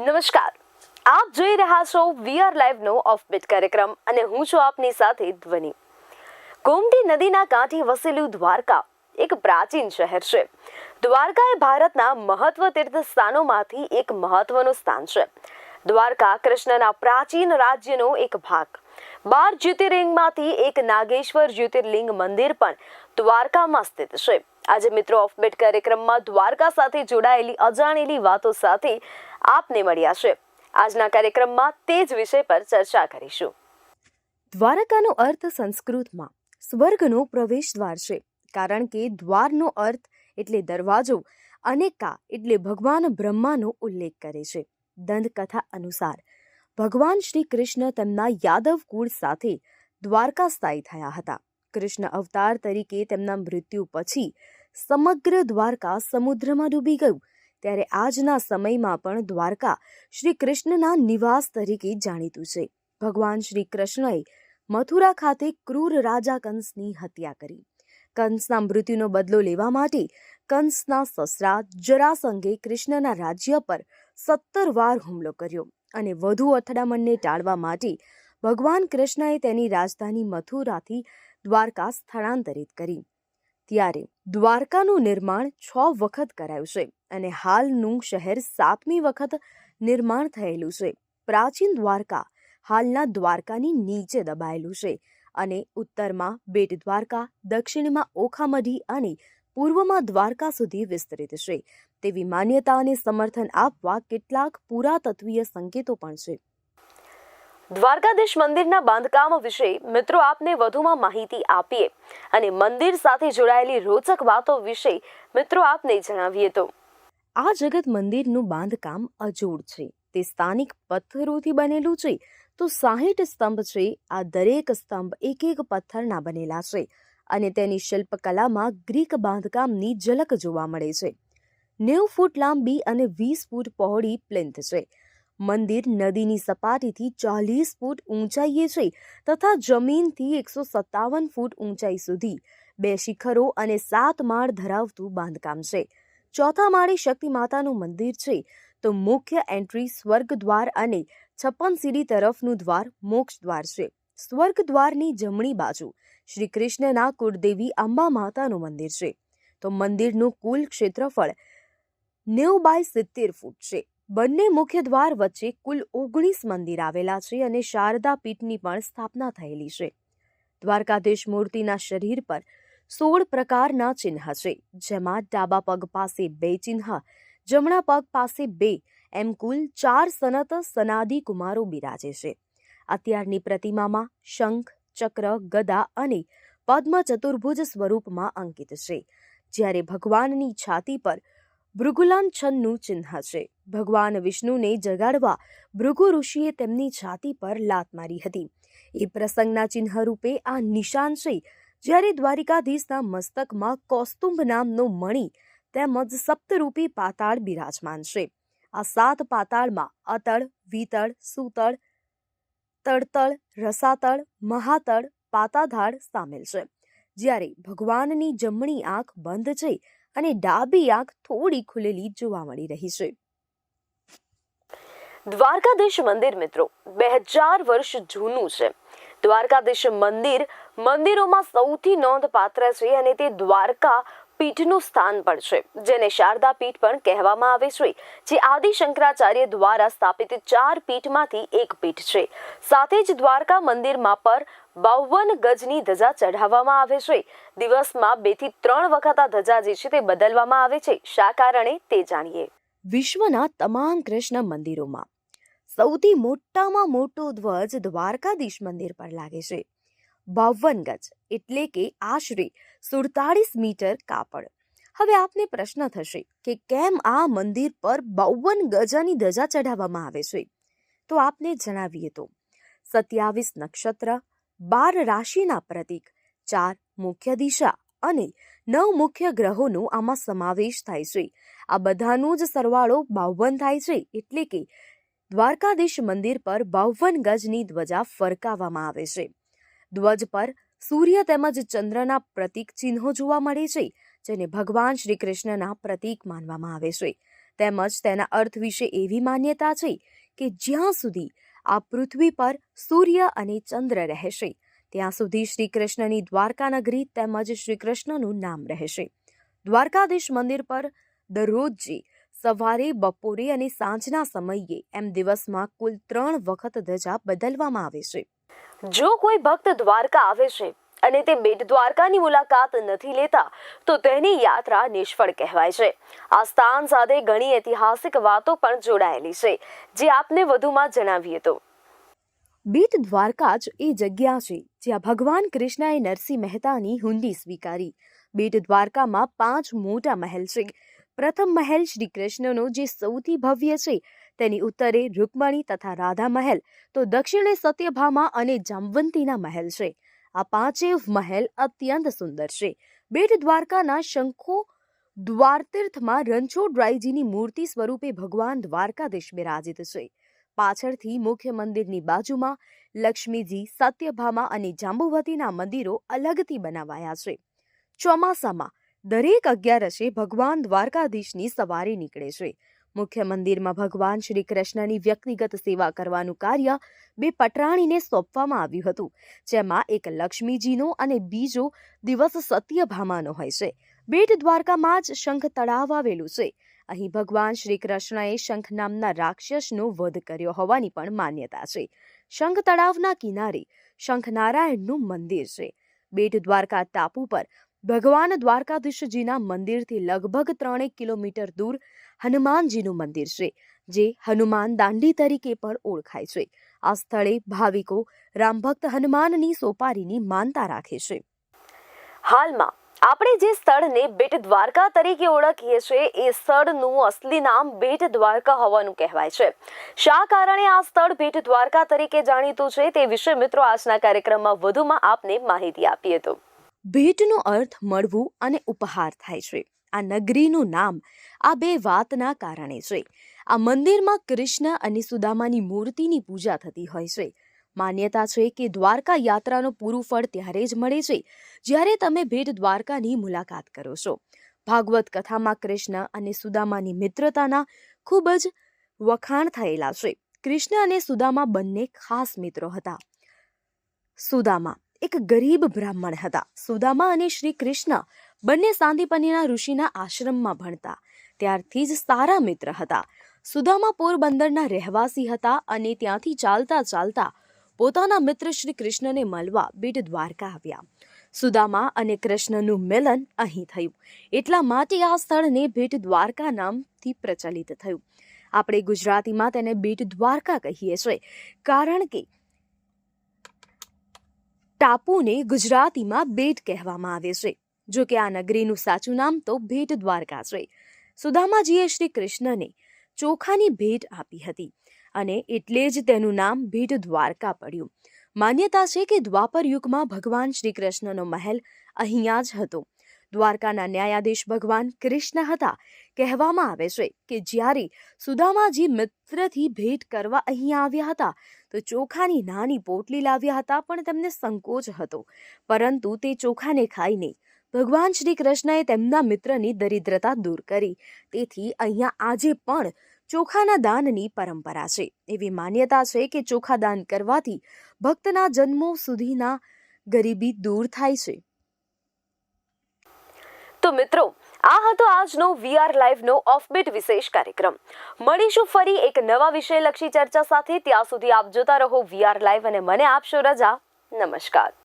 નમસ્કાર. આપ જોઈ રહ્યા છો વીઆર લાઈવ નો ઓફ બીટ કાર્યક્રમ અને હું છું આપની સાથે ધ્વનિ. ગોમતી નદીના કાંઠે વસેલું દ્વારકા એક પ્રાચીન શહેર છે. દ્વારકા એ ભારતના મહત્વ તીર્થ સ્થાનોમાંથી એક મહત્વનું સ્થાન છે. દ્વારકા કૃષ્ણના પ્રાચીન રાજ્યનો એક ભાગ. બાર જ્યોતિર્લિંગમાંથી એક નાગેશ્વર જ્યોતિર્લિંગ મંદિર પણ દ્વારકામાં સ્થિત છે. આજે મિત્રો ઓફબેટ કાર્યક્રમમાં દ્વારકા સાથે જોડાયેલી અજાણેલી વાતો સાથે આપને મળ્યા છે આજના કાર્યક્રમમાં તે જ વિષય પર ચર્ચા કરીશું. દ્વારકાનો અર્થ સંસ્કૃતમાં સ્વર્ગનો પ્રવેશ દ્વાર છે. કારણ કે દ્વારનો અર્થ એટલે દરવાજો, અને કા એટલે ભગવાન બ્રહ્માનો ઉલ્લેખ કરે છે. દંતકથા અનુસાર, ભગવાન શ્રી કૃષ્ણ તેમના યાદવ કુળ સાથે દ્વારકા સ્થાયી થયા હતા. કૃષ્ણ અવતાર તરીકે તેમના મૃત્યુ પછી સમગ્ર દ્વારકા સમુદ્રમાં ડૂબી ગયું. ત્યારે આજના સમયમાં પણ દ્વારકા શ્રી કૃષ્ણના નિવાસ તરીકે જાણીતું છે. ભગવાન શ્રી કૃષ્ણએ મથુરા ખાતે ક્રૂર રાજા કંસની હત્યા કરી. કંસના મૃત્યુનો બદલો લેવા માટે કંસના સસરા જરાસંઘે કૃષ્ણના રાજ્ય પર સત્તર વાર હુમલો કર્યો અને વધુ અથડામણને ટાળવા માટે ભગવાન કૃષ્ણએ તેની રાજધાની મથુરાથી દ્વારકા સ્થળાંતરિત કરી. ત્યારે દ્વારકાનું નિર્માણ છ વખત કરાયું છે અને હાલનું શહેર સાતમી વખત નિર્માણ થયેલું છે. પ્રાચીન દ્વારકા હાલના દ્વારકાની નીચે દબાયેલું છે અને ઉત્તરમાં બેટ દ્વારકા, દક્ષિણમાં ઓખામઢી અને પૂર્વમાં દ્વારકા સુધી વિસ્તરિત છે. તેવી માન્યતા અને સમર્થન આપવા કેટલાક પુરાતત્વીય સંકેતો પણ છે. દ્વારકાધીશ મંદિરના બાંધકામ વિશે મિત્રો આપને વધુમાં માહિતી આપીએ અને મંદિર સાથે જોડાયેલી રોચક વાતો વિશે મિત્રો આપને જણાવીએ તો. આ જગત મંદિરનું બાંધકામ અજોડ છે. તે સ્થાનિક પથ્થરોથી બનેલું છે. તો સાહીઠ સ્તંભ છે. આ દરેક સ્તંભ એક એક પથ્થરના બનેલા છે અને તેની શિલ્પકલામાં ગ્રીક બાંધકામની ઝલક જોવા મળે છે. નેવું ફૂટ લાંબી અને વીસ ફૂટ પહોળી પ્લિન્થ છે. મંદિર નદીની સપાટીથી ચાલીસ ફૂટ ઊંચાઈએ છે તથા જમીનથી એકસો સત્તાવન ફૂટ ઊંચાઈ સુધી. બે શિખરો અને સાત માળ ધરાવતું બાંધકામ છે. ચોથા માળે શક્તિ માતાનું મંદિર છે. તો મુખ્ય એન્ટ્રી સ્વર્ગ દ્વાર અને છપ્પન સીડી તરફનું દ્વાર મોક્ષ દ્વાર છે. સ્વર્ગ દ્વારની જમણી બાજુ શ્રી કૃષ્ણના કુળદેવી અંબા માતાનું મંદિર છે. તો મંદિરનું કુલ ક્ષેત્રફળ નેવું બાય સિત્તેર ફૂટ છે. બંને મુખ્ય દ્વાર વચ્ચે કુલ ઓગણીસ મંદિર આવેલા છે અને શારદા પીઠની પણ સ્થાપના થયેલી છે. દ્વારકાધીશ મૂર્તિના શરીર પર સોળ પ્રકારના ચિહ્ન છે, જેમાં ડાબા પગ પાસે બે ચિહ્ન, જમણા પગ પાસે બે, એમ કુલ ચાર સનત સનાદી કુમારો બિરાજે છે. અત્યારની પ્રતિમામાં શંખ, ચક્ર, ગદા અને પદ્મ ચતુર્ભુજ સ્વરૂપમાં અંકિત છે. જ્યારે ભગવાનની છાતી પર ભૃગુલાંછનનું ચિહ્ન છે ભગવાન વિષ્ણુને જગાડવા ભૃગુ ઋષિએ તેમની છાતી પર લાત મારી હતી. એ પ્રસંગના ચિહ્ન રૂપે આ નિશાન છે. જ્યારે દ્વારિકાધીશના મસ્તકમાં કૌસ્તુંભ નામનો મણિ તેમજ સપ્તરૂપી પાતાળ બિરાજમાન છે. આ સાત પાતાળમાં અતળ, વિતળ, સુતળ, તળતળ, રસાતળ, મહાતળ, પાતાધાર સામેલ છે. જ્યારે ભગવાનની જમણી આંખ બંધ છે અને ડાબી આંખ થોડી ખુલેલી જોવા મળી રહી છે. દ્વારકાધીશ મંદિર મિત્રો, બે હજાર વર્ષ જૂનું છે. દ્વારકાધીશ મંદિર મંદિરોમાં સૌથી નોંધપાત્ર છે અને તે દ્વારકા પીઠનું સ્થાન પણ છે, જેને શારદા પીઠ પણ કહેવામાં આવે છે, જે આદિ શંકરાચાર્ય દ્વારા સ્થાપિત ચાર પીઠમાંથી એક પીઠ છે. સાથે જ દ્વારકા મંદિરમાં પર બાવન ગજની ધજા ચઢાવવામાં આવે છે. દિવસમાં બેથી ત્રણ વખત આ ધજા જે છે તે બદલવામાં આવે છે. શા કારણે તે જાણીએ. વિશ્વના તમામ કૃષ્ણ મંદિરોમાં સૌથી મોટામાં મોટો ધ્વજ દ્વારકાધીશ મંદિર પર લાગે છે. બાવન ગજ, એટલે કે આશરે સુડતાળીસ મીટર કાપડ. હવે આપને પ્રશ્ન થશે કે કેમ આ મંદિર પર બાવન ગજાની ધજા ચઢાવવામાં આવે છે? તો આપને જણાવીએ તો, સત્યાવીસ નક્ષત્ર, બાર રાશિના પ્રતીક, ચાર મુખ્ય દિશા અને નવ મુખ્ય ગ્રહોનો આમાં સમાવેશ થાય છે. આ બધાનો જ સરવાળો બાવન થાય છે, એટલે કે દ્વારકાધીશ મંદિર પર બાવન ગજની ધ્વજા ફરકાવવામાં આવે છે. ધ્વજ પર સૂર્ય તેમજ ચંદ્રના પ્રતીક ચિહ્નો જોવા મળે છે, જેને ભગવાન શ્રી કૃષ્ણના પ્રતીક માનવામાં આવે છે. તેમજ તેના અર્થ વિશે એવી માન્યતા છે કે જ્યાં સુધી આ પૃથ્વી પર સૂર્ય અને ચંદ્ર રહેશે, ત્યાં સુધી શ્રી કૃષ્ણની દ્વારકા નગરી તેમજ શ્રી કૃષ્ણનું નામ રહેશે. દ્વારકાધીશ મંદિર પર દરરોજ સવારે, બપોરે અને સાંજના સમયે એમ દિવસમાં કુલ ત્રણ વખત ધજા બદલવામાં આવે છે. જો કોઈ ભક્ત દ્વારકા આવે છે અને તે બેટ દ્વારકાની મુલાકાત નથી લેતા, તો તેની યાત્રા નિષ્ફળ કહેવાય છે. આ સ્થાન સાથે ઘણી ઐતિહાસિક વાતો પણ જોડાયેલી છે, જે આપને વધુમાં જણાવીએ તો. બેટ દ્વારકા જ એ જગ્યા છે જ્યાં ભગવાન કૃષ્ણએ નરસિંહ મહેતાની હુંડી સ્વીકારી. બેટ દ્વારકામાં પાંચ મોટા મહેલ છે. પ્રથમ મહેલ શ્રી કૃષ્ણનો જે સૌથી ભવ્ય છે તેની ઉત્તરે રૂકમણી તથા રાધા મહેલ, તો દક્ષિણે સત્યભામા અને જામવંતીના મહેલ છે. આ પાંચેય મહેલ અત્યંત સુંદર છે. બેટ દ્વારકાના શંખો દ્વારતીર્થમાં રણછોડરાયજીની મૂર્તિ સ્વરૂપે ભગવાન દ્વારકાધીશ બિરાજિત છે. પાછળથી મુખ્ય મંદિરની બાજુમાં લક્ષ્મીજી, સત્યભામા અને જાંબુવતીના મંદિરો અલગથી બનાવાયા છે. ચોમાસામાં દરેક અગિયારસે ભગવાન દ્વારકાધીશની સવારી નીકળે છે. મુખ્ય મંદિરમાં ભગવાન શ્રી કૃષ્ણની વ્યક્તિગત સેવા કરવાનું કાર્ય બે પટરાણીને સોંપવામાં આવ્યું હતું, જેમાં એક લક્ષ્મીજીનો અને બીજો દિવસ સત્યભામાનો હોય છે. બેટ દ્વારકામાં જ શંખ તળાવ આવેલું છે. અહીં ભગવાન શ્રી કૃષ્ણએ શંખ નામના રાક્ષસનો વધ કર્યો હોવાની પણ માન્યતા છે. શંખ તળાવના કિનારે શંખનારાયણનું મંદિર છે. બેટ દ્વારકા ટાપુ પર ભગવાન દ્વારકાધીશજીના મંદિરથી લગભગ ત્રણેક કિલોમીટર દૂર હનુમાનજીનું મંદિર છે, જે હનુમાન દાંડી તરીકે પણ ઓળખાય છે. આ સ્થળે ભાવિકો રામભક્ત હનુમાનની સોપારીની માનતા રાખે છે. હાલમાં આપણે જે સ્થળને બેટ દ્વારકા તરીકે ઓળખીએ છીએ, એ સ્થળનું અસલી નામ બેટ દ્વારકા હોવાનું કહેવાય છે. શા કારણે આ સ્થળ બેટ દ્વારકા તરીકે જાણીતું છે તે વિશે મિત્રો આજના કાર્યક્રમમાં વધુમાં આપને માહિતી આપીએ તો. ભેટનો અર્થ મળવું અને ઉપહાર થાય છે. આ નગરીનું નામ આ બે વાતના કારણે છે. આ મંદિરમાં કૃષ્ણ અને સુદામાની મૂર્તિની પૂજા થતી હોય છે. માન્યતા છે કે દ્વારકા યાત્રાનું પૂરું ફળ ત્યારે જ મળે છે, જ્યારે તમે ભેટ દ્વારકાની મુલાકાત કરો છો. ભાગવત કથામાં કૃષ્ણ અને સુદામાની મિત્રતાના ખૂબ જ વખાણ થયેલા છે. કૃષ્ણ અને સુદામા બંને ખાસ મિત્રો હતા. સુદામા એક ગરીબ બ્રાહ્મણ હતા. સુદામા અને શ્રી કૃષ્ણ બંને સાંદીપનીના ઋષિના આશ્રમમાં ભણતા. ત્યારથી જ સારા મિત્ર હતા. સુદામા પોરબંદરના રહેવાસી હતા અને ત્યાંથી ચાલતા ચાલતા પોતાના મિત્ર શ્રી કૃષ્ણને મળવા બીટ દ્વારકા આવ્યા. સુદામા અને કૃષ્ણનું મિલન અહીં થયું. એટલા માટે આ સ્થળને બેટ દ્વારકા નામથી પ્રચલિત થયું. આપણે ગુજરાતીમાં તેને બેટ દ્વારકા કહીએ છીએ. કારણ કે ટાપુને ગુજરાતીમાં બેટ કહેવામાં આવે છે. જો કે આ નગરીનું સાચું નામ તો ભેટ દ્વારકા છે. સુદામાજીએ શ્રી કૃષ્ણને ચોખાની ભેટ આપી હતી અને એટલે જ તેનું નામ ભેટ દ્વારકા પડ્યું. માન્યતા છે કે દ્વાપર યુગમાં ભગવાન શ્રી કૃષ્ણનો મહેલ અહીંયા જ હતો. દ્વારકાના ન્યાયાધીશ ભગવાન કૃષ્ણ હતા. કહેવામાં આવે છે કે જ્યારે સુદામાજી મિત્રથી ભેટ કરવા અહીં આવ્યા હતા, તો ચોખાની નાની પોટલી લાવ્યા હતા પણ તેમને સંકોચ હતો. પરંતુ તે ચોખાને ખાઈ નહીં. ભગવાન શ્રી કૃષ્ણએ તેમના મિત્રની દરિદ્રતા દૂર કરી. તેથી અહીંયા આજે પણ ચોખાના દાનની પરંપરા છે. એવી માન્યતા છે કે ચોખા દાન કરવાથી ભક્તના જન્મો સુધીના ગરીબી દૂર થાય છે. તો મિત્રો, આ હતો આજનો વીઆર લાઈવનો ઓફબીટ વિશેષ કાર્યક્રમ. મળીશું ફરી એક નવા વિષય લક્ષી ચર્ચા સાથે. ત્યાં સુધી આપ જોતા રહો વીઆર લાઈવ અને મને આપશો રજા. નમસ્કાર.